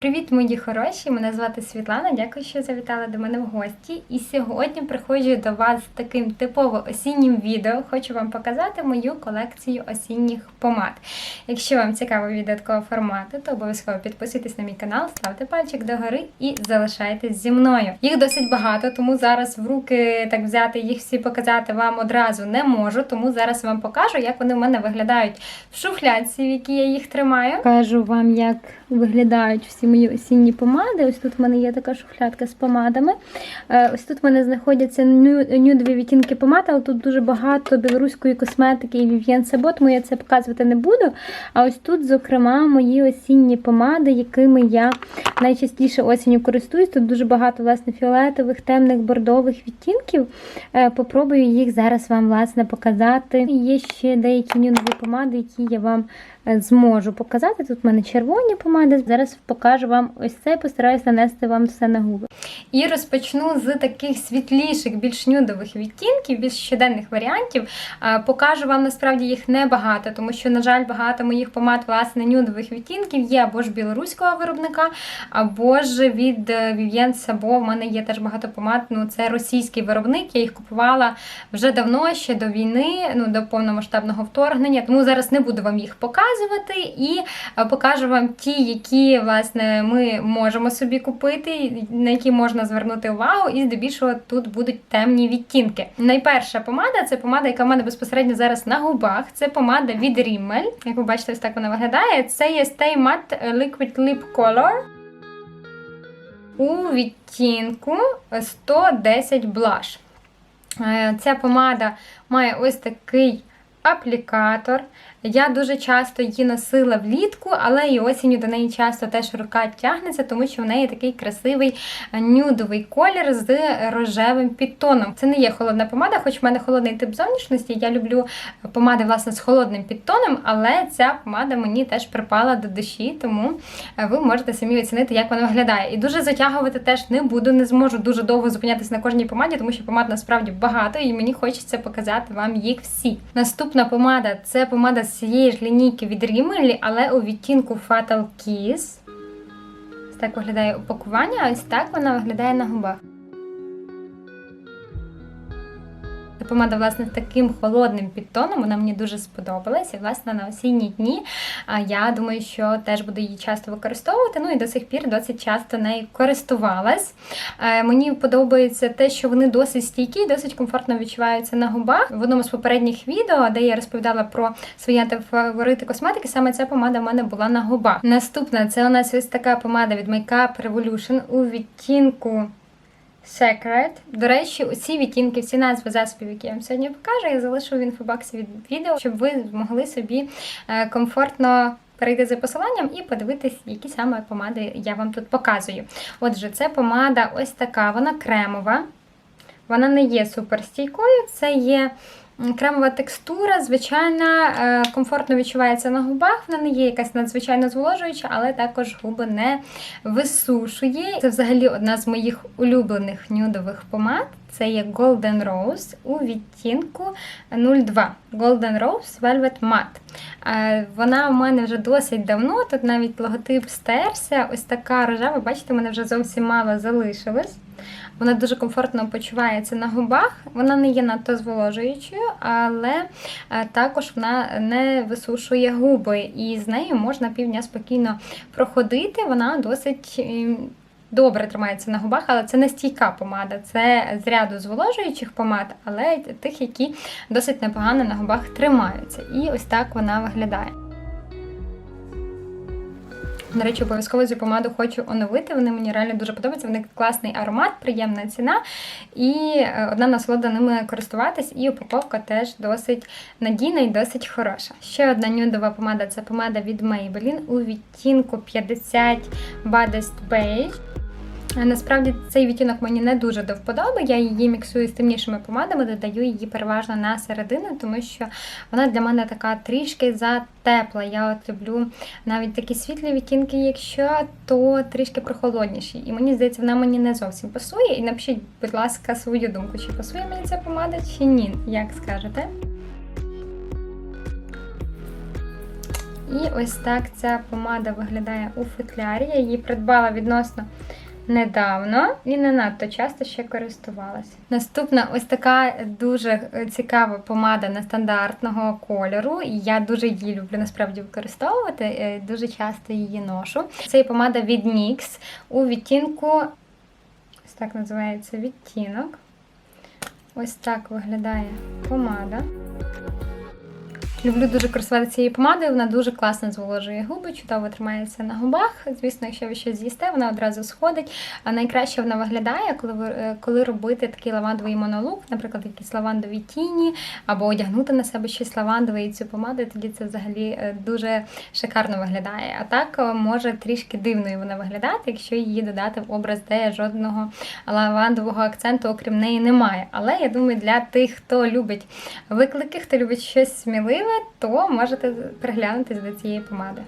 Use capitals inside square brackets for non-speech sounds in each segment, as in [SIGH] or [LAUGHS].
Привіт, мої хороші! Мене звати Світлана. Дякую, що завітали до мене в гості. І сьогодні приходжу до вас з таким типово осіннім відео. Хочу вам показати мою колекцію осінніх помад. Якщо вам цікаво відео формату, то обов'язково підписуйтесь на мій канал, ставте пальчик догори і залишайтесь зі мною. Їх досить багато, тому зараз в руки так взяти їх всі показати вам одразу не можу. Тому зараз вам покажу, як вони в мене виглядають в шуфлядці, в якій я їх тримаю. Кажу вам, як виглядають всі мої осінні помади. Ось тут в мене є така шуфлядка з помадами. Е, Ось тут в мене знаходяться нюдові відтінки помад, але тут дуже багато білоруської косметики і Vivienne Sabo, тому я це показувати не буду. А ось тут, зокрема, мої осінні помади, якими я найчастіше осінню користуюсь. Тут дуже багато власне фіолетових, темних, бордових відтінків. Е, Попробую їх зараз вам власне показати. Є ще деякі нюдові помади, які я вам зможу показати. Тут в мене червоні помади. Зараз покажу вам ось це постараюся нанести вам все на губи. І розпочну з таких світліших, більш нюдових відтінків, більш щоденних варіантів. Покажу вам насправді їх небагато, тому що, на жаль, багато моїх помад власне нюдових відтінків є або ж білоруського виробника, або ж від е, Vivienne Sabo. У мене є теж багато помад. Ну це російський виробник. Я їх купувала вже давно, ще до війни, ну до повномасштабного вторгнення. Тому зараз не буду вам їх показувати і е, покажу вам ті, які власне ми можемо собі купити, на які можна звернути увагу, і здебільшого тут будуть темні відтінки. Найперша помада це помада, яка в мене безпосередньо зараз на губах. Це помада від Rimmel. Як ви бачите, ось так вона виглядає. Це є Stay Matte Liquid Lip Color у відтінку 110 Blush. Е, Ця помада має ось такий аплікатор. Я дуже часто її носила влітку, але і осінню до неї часто теж рука тягнеться, тому що в неї такий красивий е, нюдовий колір з рожевим підтоном. Це не є холодна помада, хоч в мене холодний тип зовнішності. Я люблю помади власне з холодним підтоном, але ця помада мені теж припала до душі, тому е, ви можете самі оцінити, як вона виглядає. І дуже затягувати теж не буду, не зможу дуже довго зупинятися на кожній помаді, тому що помад насправді багато, і мені хочеться показати вам їх всі. Наступна помада це помада з цієї ж лінійки від Rimmel, але у відтінку Fatal Kiss. Ось так виглядає упакування, а ось так вона виглядає на губах. Помада, власне, таким холодним підтоном. Вона мені дуже сподобалась. І, власне, на осінні дні я думаю, що теж буду її часто використовувати. Ну і до сих пір досить часто нею користувалась. Е, Мені подобається те, що вони досить стійкі, досить комфортно відчуваються на губах. В одному з попередніх відео, де я розповідала про свої антифаворити косметики, саме ця помада в мене була на губах. Наступна це у нас ось така помада від Makeup Revolution у відтінку. Secret. До речі, усі відтінки, всі назви засобів, які я вам сьогодні покажу, я залишу в інфобоксі від відео, щоб ви змогли собі е, комфортно перейти за посиланням і подивитись, які саме помади я вам тут показую. Отже, це помада ось така, вона кремова. Вона не є суперстійкою, це є кремова текстура, звичайна, е, комфортно відчувається на губах. Вона не є якась надзвичайно зволожуюча, але також губи не висушує. Це взагалі одна з моїх улюблених нюдових помад. Це є Golden Rose у відтінку 02. Golden Rose Velvet Matte. Е, Вона у мене вже досить давно. Тут навіть логотип стерся. Ось така рожева, бачите, у мене вже зовсім мало залишилось. Вона дуже комфортно почувається на губах. Вона не є надто зволожуючою, але е, також вона не висушує губи. І з нею можна півдня спокійно проходити. Вона досить. ем, Добре тримається на губах, але це не стійка помада, це з ряду зволожуючих помад, але тих, які досить непогано на губах тримаються. І ось так вона виглядає. До речі, обов'язково цю помаду хочу оновити. Вони мені реально дуже подобаються. В них класний аромат, приємна ціна. І е, одна насолода ними користуватись, і упаковка теж досить надійна і досить хороша. Ще одна нюдова помада це помада від Maybelline у відтінку 50 Baddest Beige. Насправді цей відтінок мені не дуже до вподоби. Я її міксую з темнішими помадами, додаю її переважно на середину, тому що вона для мене така трішки затепла. Я от люблю навіть такі світлі відтінки, якщо то трішки прохолодніші. І мені здається, вона мені не зовсім пасує. І напишіть, будь ласка, свою думку, чи пасує мені ця помада, чи ні, як скажете. І ось так ця помада виглядає у футлярі. Я її придбала відносно недавно і не надто часто ще користувалася. Наступна ось така дуже цікава помада нестандартного кольору. Я дуже її люблю насправді використовувати, е, дуже часто її ношу. Це помада від NYX у відтінку, ось так називається відтінок. Ось так виглядає помада. Люблю дуже користуватися цією помадою, вона дуже класно зволожує губи, чудово тримається на губах. Звісно, якщо ви щось з'їсте, вона одразу сходить. А найкраще вона виглядає, коли ви е, коли робити такий лавандовий монолук, наприклад, якісь лавандові тіні, або одягнути на себе щось лавандове і цю помаду, тоді це взагалі е, дуже шикарно виглядає. А так е, може трішки дивною вона виглядати, якщо її додати в образ, де жодного лавандового акценту, окрім неї, немає. Але я думаю, для тих, хто любить виклики, хто любить щось сміливе то можете приглянутися до цієї помади.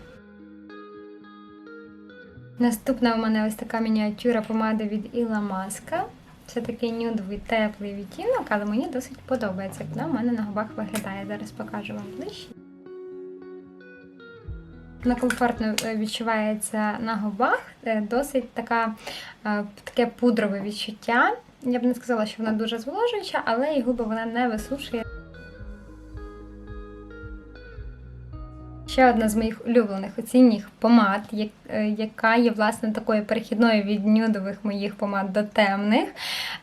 Наступна у мене ось така мініатюра помади від Іла Маска. Це такий нюдовий теплий відтінок, але мені досить подобається, як вона в мене на губах виглядає. Зараз покажу вам ближче. Вона комфортно е, відчувається на губах, е, досить така, е, таке пудрове відчуття. Я б не сказала, що вона дуже зволожуюча, але і губи вона не висушує. Ще одна з моїх улюблених осінніх помад, е, яка є власне такою перехідною від нюдових моїх помад до темних.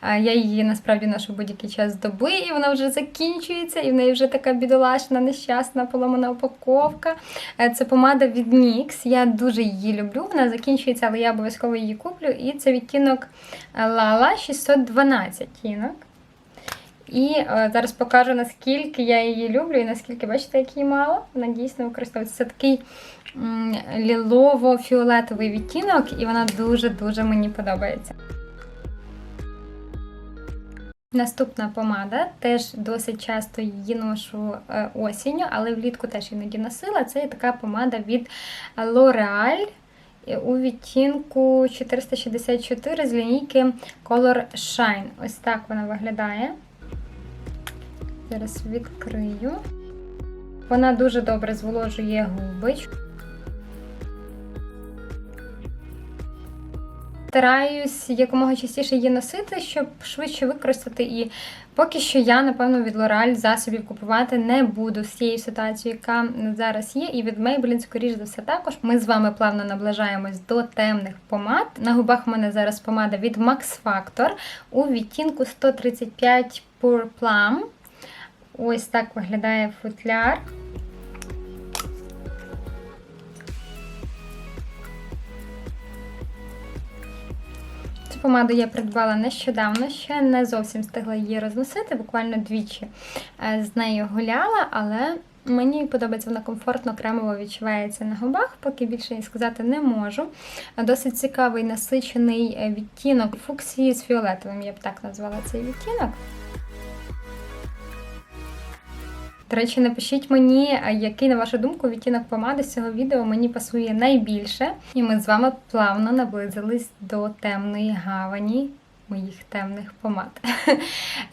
Я її насправді ношу будь-який час доби, і вона вже закінчується, і в неї вже така бідолашна, нещасна поломана упаковка. Е, це помада від NYX. Я дуже її люблю. Вона закінчується, але я обов'язково її куплю. І це відтінок Lala 612 тінок. І е, зараз покажу, наскільки я її люблю, і наскільки, бачите, як її мало. Вона дійсно використовується. Це такий лілово-фіолетовий відтінок, і вона дуже-дуже мені подобається. Наступна помада, теж досить часто її ношу е, осінню, але влітку теж іноді носила. Це така помада від L'Oreal у відтінку 464 з лінійки Color Shine. Ось так вона виглядає. Зараз відкрию. Вона дуже добре зволожує губи. Стараюсь якомога частіше її носити, щоб швидше використати. І поки що я, напевно, від L'Oreal засобів купувати не буду з цією ситуацією, яка зараз є. І від Maybelline, скоріш за все, також. Ми з вами плавно наближаємось до темних помад. На губах в мене зараз помада від Max Factor у відтінку 135 Pure Plum. Ось так виглядає футляр. Цю помаду я придбала нещодавно, ще не зовсім встигла її розносити, буквально двічі е, з нею гуляла, але мені подобається вона комфортно, кремово відчувається на губах, поки більше їй сказати не можу. Досить цікавий насичений е, відтінок фуксії з фіолетовим, я б так назвала цей відтінок. До речі, напишіть мені, який, на вашу думку, відтінок помади з цього відео мені пасує найбільше. І ми з вами плавно наблизились до темної гавані моїх темних помад. [LAUGHS]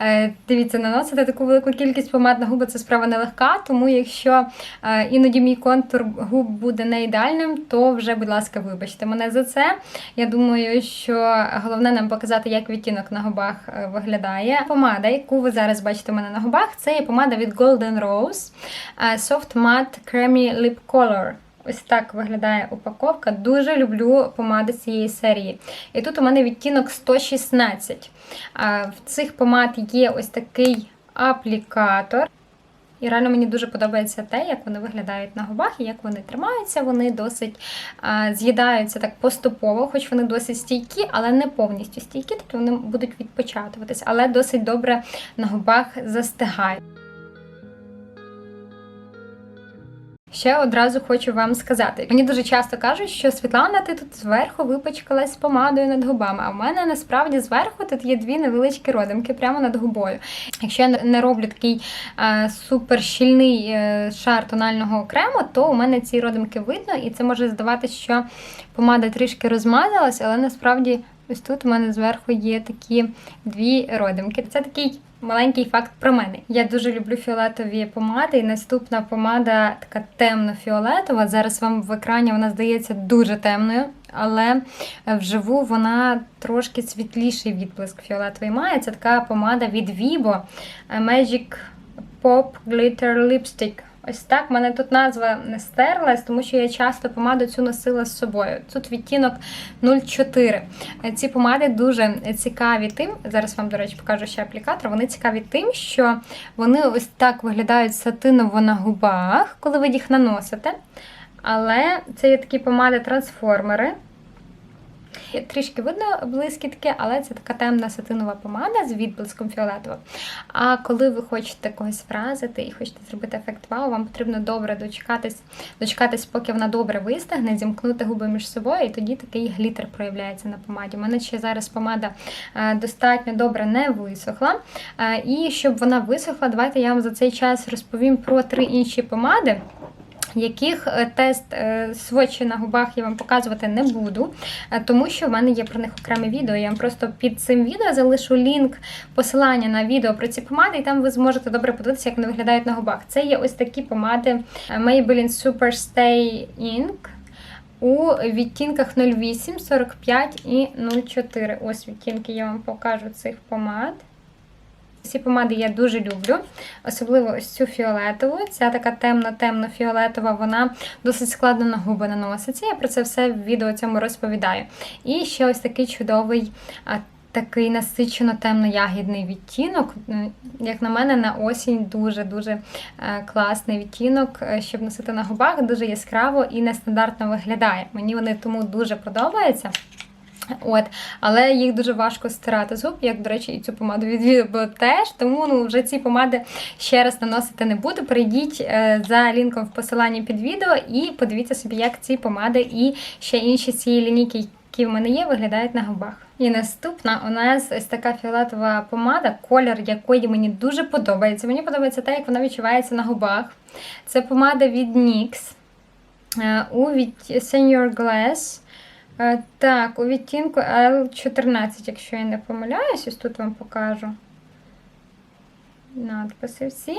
Е, дивіться, наносити таку велику кількість помад на губи це справа нелегка, тому якщо е, іноді мій контур губ буде не ідеальним, то вже, будь ласка, вибачте мене за це. Я думаю, що головне нам показати, як відтінок на губах е, виглядає. Помада, яку ви зараз бачите у мене на губах, це є помада від Golden Rose Soft Matte Creamy Lip Color. Ось так виглядає упаковка. Дуже люблю помади цієї серії. І тут у мене відтінок 116. В цих помад є ось такий аплікатор. І реально мені дуже подобається те, як вони виглядають на губах і як вони тримаються. Вони досить з'їдаються так поступово, хоч вони досить стійкі, але не повністю стійкі, тобто вони будуть відпочатуватись, але досить добре на губах застигають. Ще одразу хочу вам сказати. Мені дуже часто кажуть, що Світлана, ти тут зверху випачкалась помадою над губами. А в мене насправді зверху тут є дві невеличкі родинки прямо над губою. Якщо я не роблю такий е, супер щільний е, шар тонального крему, то у мене ці родинки видно, і це може здаватися, що помада трішки розмазалась, але насправді ось тут у мене зверху є такі дві родинки. Це такий маленький факт про мене. Я дуже люблю фіолетові помади, і наступна помада така темно-фіолетова. Зараз вам в екрані вона здається дуже темною, але вживу вона трошки світліший відблиск фіолетовий має. Це така помада від Vivo Magic Pop Glitter Lipstick. Ось так. Мене тут назва не стерлась, тому що я часто помаду цю носила з собою. Тут відтінок 04. Ці помади дуже цікаві тим. Зараз вам, до речі, покажу ще аплікатор. Вони цікаві тим, що вони ось так виглядають сатиново на губах, коли ви їх наносите. Але це є такі помади-трансформери. Трішки видно блискітки, але це така темна сатинова помада з відблиском фіолетовим. А коли ви хочете когось вразити і хочете зробити ефект вау, вам потрібно добре дочекатись, дочекатись, поки вона добре вистигне, зімкнути губи між собою, і тоді такий глітер проявляється на помаді. У мене ще зараз помада е, достатньо добре не висохла. Е, І щоб вона висохла, давайте я вам за цей час розповім про три інші помади яких е, тест е, свочі на губах я вам показувати не буду, е, тому що в мене є про них окреме відео. Я вам просто під цим відео залишу лінк посилання на відео про ці помади, і там ви зможете добре подивитися, як вони виглядають на губах. Це є ось такі помади Maybelline Super Stay Ink. У відтінках 08, 45 і 04. Ось відтінки я вам покажу цих помад. Ці помади я дуже люблю, особливо ось цю фіолетову. Ця така темно-темно-фіолетова, вона досить складно на губи наноситься. Я про це все в відео цьому розповідаю. І ще ось такий чудовий. Такий насичено темно-ягідний відтінок. Як на мене, на осінь дуже-дуже класний відтінок, е, щоб носити на губах, дуже яскраво і нестандартно виглядає. Мені вони тому дуже подобаються. От, Але їх дуже важко стирати зуб, як, до речі, і цю помаду відвідувала теж, тому ну, вже ці помади ще раз наносити не буду. Перейдіть е, за лінком в посиланні під відео і подивіться собі, як ці помади і ще інші цієї лінійки, які в мене є, виглядають на губах. І наступна у нас ось така фіолетова помада, колір якої мені дуже подобається. Мені подобається те, як вона відчувається на губах. Це помада від NYX е, у від Senior Glass. Е, так, у відтінку L14, якщо я не помиляюсь, ось тут вам покажу надписи всі.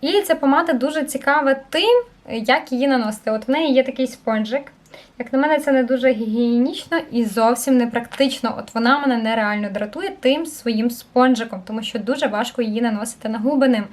І ця помада дуже цікава тим, як її наносити. От в неї є такий спонжик. Як на мене, це не дуже гігієнічно і зовсім не практично. От вона мене нереально дратує тим своїм спонжиком, тому що дуже важко її наносити на губи ним.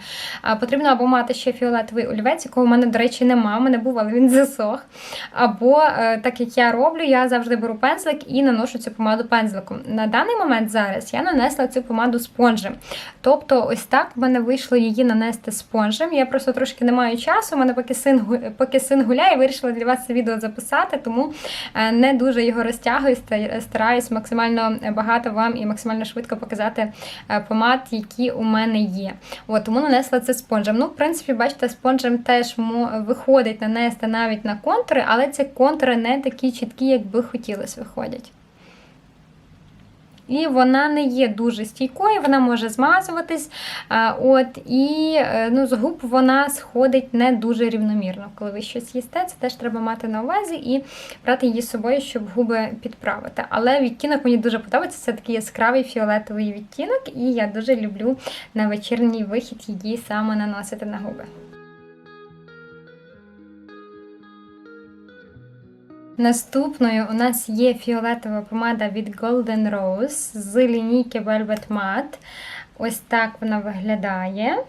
Потрібно або мати ще фіолетовий олівець, якого в мене, до речі, нема. У мене був, але він [LAUGHS] засох. Або, е, так як я роблю, я завжди беру пензлик і наношу цю помаду пензликом. На даний момент зараз я нанесла цю помаду спонжем. Тобто, ось так в мене вийшло її нанести спонжем. Я просто трошки не маю часу. У мене поки син поки син гуляє, вирішила для вас це відео записати тому е, не дуже його розтягую, стараюсь максимально багато вам і максимально швидко показати е, помад, які у мене є. От, Тому нанесла це спонжем. Ну, в принципі, бачите, спонжем теж виходить нанести навіть на контури, але ці контури не такі чіткі, як би хотілося виходять. І вона не є дуже стійкою, вона може змазуватись. От, І е, ну, з губ вона сходить не дуже рівномірно. Коли ви щось їсте, це теж треба мати на увазі і брати її з собою, щоб губи підправити. Але відтінок мені дуже подобається. Це такий яскравий фіолетовий відтінок, і я дуже люблю на вечірній вихід її саме наносити на губи. Наступною у нас є фіолетова помада від Golden Rose з лінійки Velvet Matte. Ось так вона виглядає.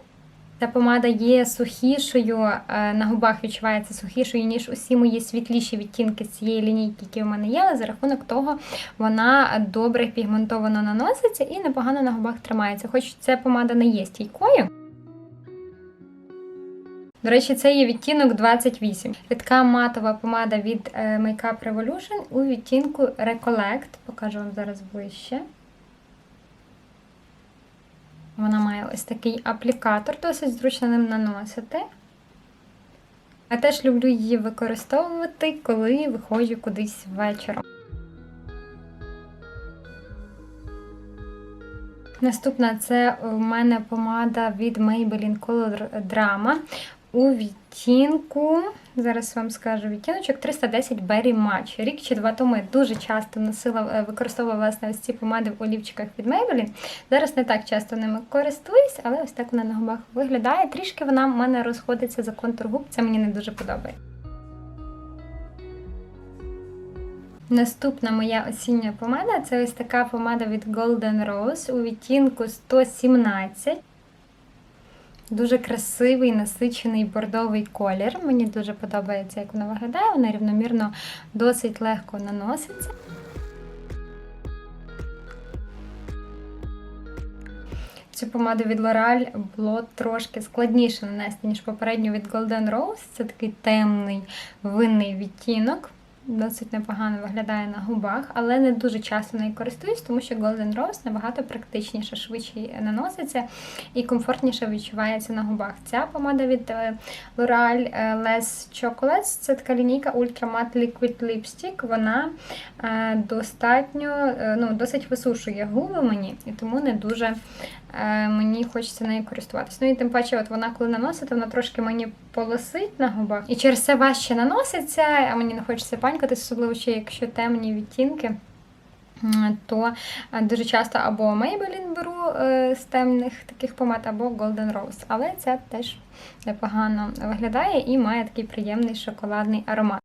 Ця помада є сухішою, е, на губах відчувається сухішою, ніж усі мої світліші відтінки цієї лінійки, які в мене є, але за рахунок того вона добре пігментовано наноситься і непогано на губах тримається. Хоч ця помада не є стійкою. До речі, це є відтінок 28. Рідка матова помада від е, Makeup Revolution у відтінку Recollect. Покажу вам зараз ближче. Вона має ось такий аплікатор, досить зручно ним наносити. Я теж люблю її використовувати, коли виходжу кудись вечором. Наступна це у мене помада від Maybelline Color Drama у відтінку Зараз вам скажу відтіночок 310 Berry Match. Рік чи два тому я дуже часто носила, е, використовувала власне ось ці помади в олівчиках від Maybelline. Зараз не так часто ними користуюсь, але ось так вона на губах виглядає. Трішки вона в мене розходиться за контур губ, це мені не дуже подобається. Наступна моя осіння помада це ось така помада від Golden Rose у відтінку 117. Дуже красивий, насичений бордовий колір. Мені дуже подобається, як вона виглядає. Вона рівномірно досить легко наноситься. Цю помаду від L'Oreal було трошки складніше нанести, ніж попередню від Golden Rose. Це такий темний винний відтінок. Досить непогано виглядає на губах, але не дуже часто нею користуюсь, тому що Golden Rose набагато практичніше, швидше наноситься і комфортніше відчувається на губах. Ця помада від е, L'Oreal е, Less Chocolates, це така лінійка Ultra Matte Liquid Lipstick. Вона е, достатньо, ну, досить висушує губи мені, і тому не дуже мені хочеться нею користуватися. Ну і тим паче, от вона, коли наносить, вона трошки мені полосить на губах. І через це важче наноситься, а мені не хочеться панькати, особливо ще якщо темні відтінки. То дуже часто або Maybelline беру з темних таких помад, або Golden Rose. Але це теж непогано виглядає і має такий приємний шоколадний аромат.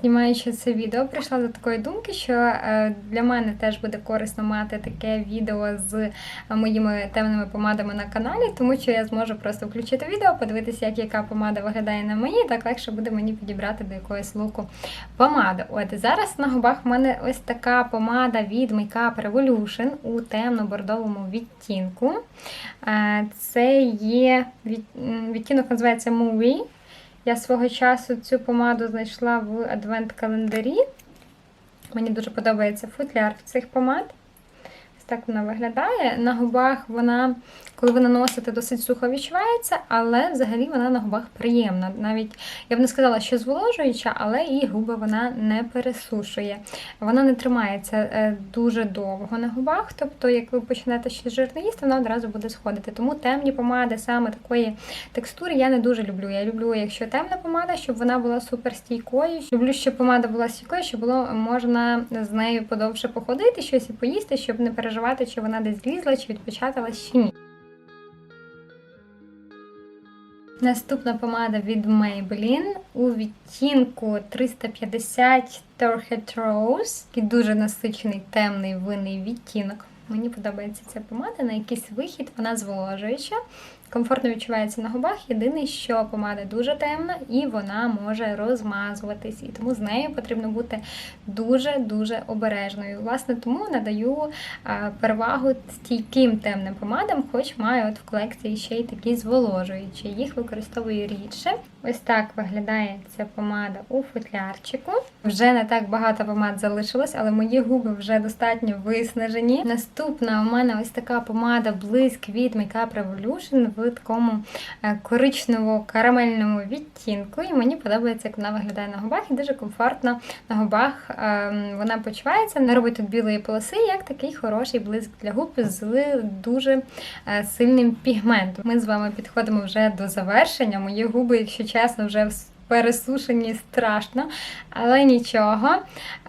Знімаючи це відео, прийшла до такої думки, що е, для мене теж буде корисно мати таке відео з моїми темними помадами на каналі, тому що я зможу просто включити відео, подивитися, як яка помада виглядає на мені, і так легше буде мені підібрати до якоїсь луку помаду. От зараз на губах в мене ось така помада від Makeup Revolution у темно-бордовому відтінку. Е, це є відтінок, називається Movie. Я свого часу цю помаду знайшла в адвент-календарі. Мені дуже подобається футляр цих помад. Так вона виглядає. На губах вона коли ви наносите, досить сухо відчувається, але взагалі вона на губах приємна. Навіть я б не сказала, що зволожуюча, але і губи вона не пересушує. Вона не тримається е, дуже довго на губах. Тобто, як ви почнете щось жирне їсти, вона одразу буде сходити. Тому темні помади саме такої текстури я не дуже люблю. Я люблю, якщо темна помада, щоб вона була суперстійкою. Люблю, щоб помада була стійкою, щоб було можна з нею подовше походити, щось і поїсти, щоб не переживати, чи вона десь злізла, чи відпечаталась, чи ні. Наступна помада від Maybelline у відтінку 350 Torhed Rose. Такий дуже насичений темний винний відтінок. Мені подобається ця помада на якийсь вихід, вона зволожуюча. Комфортно відчувається на губах. Єдине, що помада дуже темна і вона може розмазуватись. І тому з нею потрібно бути дуже-дуже обережною. Власне, тому надаю перевагу стійким темним помадам, хоч маю от в колекції ще й такі зволожуючі. Їх використовую рідше. Ось так виглядає ця помада у футлярчику. Вже не так багато помад залишилось, але мої губи вже достатньо виснажені. Наступна у мене ось така помада Блиск від Makeup Revolution в такому е, коричнево-карамельному відтінку. І мені подобається, як вона виглядає на губах, і дуже комфортно на губах ем, вона почувається. Не робить тут білої полоси, як такий хороший блиск для губ з дуже е, сильним пігментом. Ми з вами підходимо вже до завершення. Мої губи, якщо чесно, вже пересушені страшно, але нічого.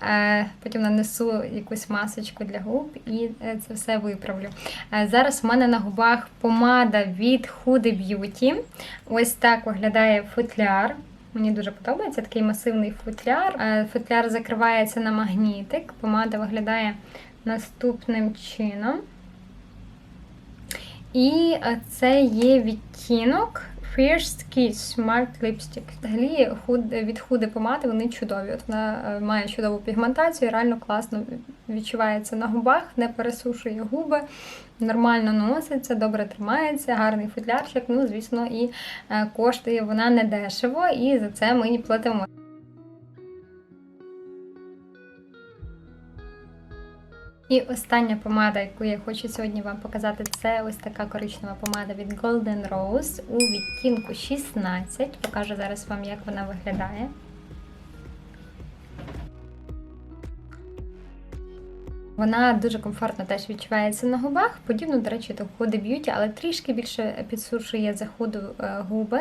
Е, потім нанесу якусь масочку для губ і е, це все виправлю. Е, зараз в мене на губах помада від Huda Beauty. Ось так виглядає футляр. Мені дуже подобається такий масивний футляр. Футляр закривається на магнітик. Помада виглядає наступним чином. І це є відтінок First Kiss Smart Lipstick. Взагалі від худи помади вони чудові. От Вона е, має чудову пігментацію, реально класно відчувається на губах, не пересушує губи, нормально наноситься, добре тримається, гарний футлярчик. Ну, звісно, і е, коштує вона не дешево, і за це ми платимо. І остання помада, яку я хочу сьогодні вам показати, це ось така коричнева помада від Golden Rose у відтінку 16. Покажу зараз вам, як вона виглядає. Вона дуже комфортно теж відчувається на губах. Подібно, до речі, до Huda Beauty, але трішки більше підсушує за худу е, губи.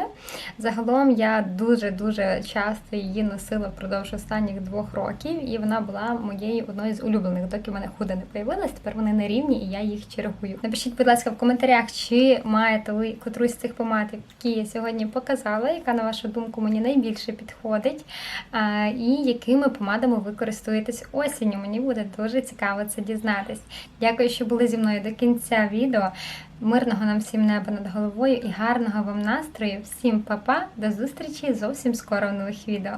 Загалом я дуже-дуже часто її носила впродовж останніх двох років, і вона була моєю одною з улюблених, доки в мене худа не появилась. Тепер вони на рівні і я їх чергую. Напишіть, будь ласка, в коментарях, чи маєте ви котрусь з цих помад, які я сьогодні показала, яка на вашу думку мені найбільше підходить, і якими помадами ви користуєтесь осінню. Мені буде дуже цікаво це дізнатись. Дякую, що були зі мною до кінця відео. Мирного нам всім неба над головою і гарного вам настрою. Всім па-па, до зустрічі зовсім скоро в нових відео.